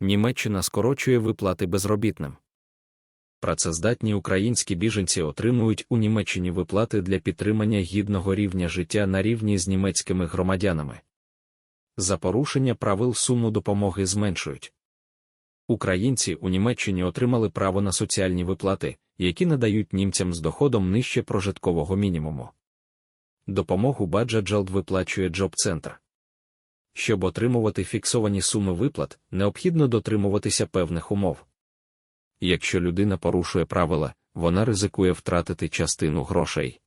Німеччина скорочує виплати безробітним. Працездатні українські біженці отримують у Німеччині виплати для підтримання гідного рівня життя на рівні з німецькими громадянами. За порушення правил суму допомоги зменшують. Українці у Німеччині отримали право на соціальні виплати, які надають німцям з доходом нижче прожиткового мінімуму. Допомогу Баджаджалд виплачує Джоб-центр. Щоб отримувати фіксовані суми виплат, необхідно дотримуватися певних умов. Якщо людина порушує правила, вона ризикує втратити частину грошей.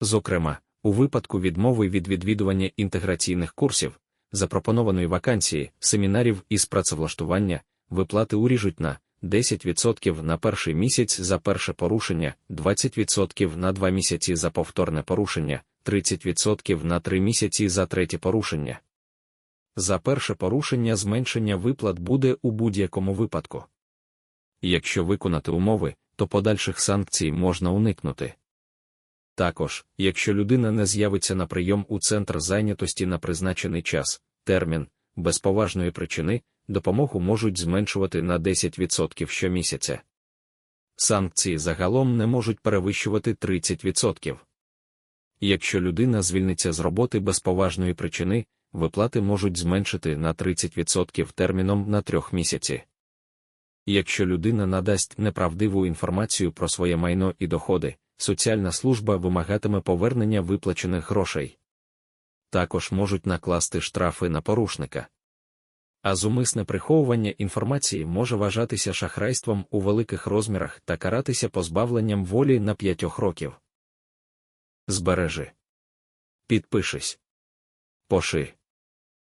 Зокрема, у випадку відмови від відвідування інтеграційних курсів, запропонованої вакансії, семінарів із працевлаштування, виплати уріжуть на 10% на перший місяць за перше порушення, 20% на два місяці за повторне порушення, 30% на три місяці за третє порушення. За перше порушення зменшення виплат буде у будь-якому випадку. Якщо виконати умови, то подальших санкцій можна уникнути. Також, якщо людина не з'явиться на прийом у центр зайнятості на призначений час, термін, без поважної причини, допомогу можуть зменшувати на 10% щомісяця. Санкції загалом не можуть перевищувати 30%. Якщо людина звільниться з роботи без поважної причини, виплати можуть зменшити на 30% терміном на трьох місяці. Якщо людина надасть неправдиву інформацію про своє майно і доходи, соціальна служба вимагатиме повернення виплачених грошей. Також можуть накласти штрафи на порушника. А зумисне приховування інформації може вважатися шахрайством у великих розмірах та каратися позбавленням волі на п'ятьох років. Збережи. Підпишись. Поши.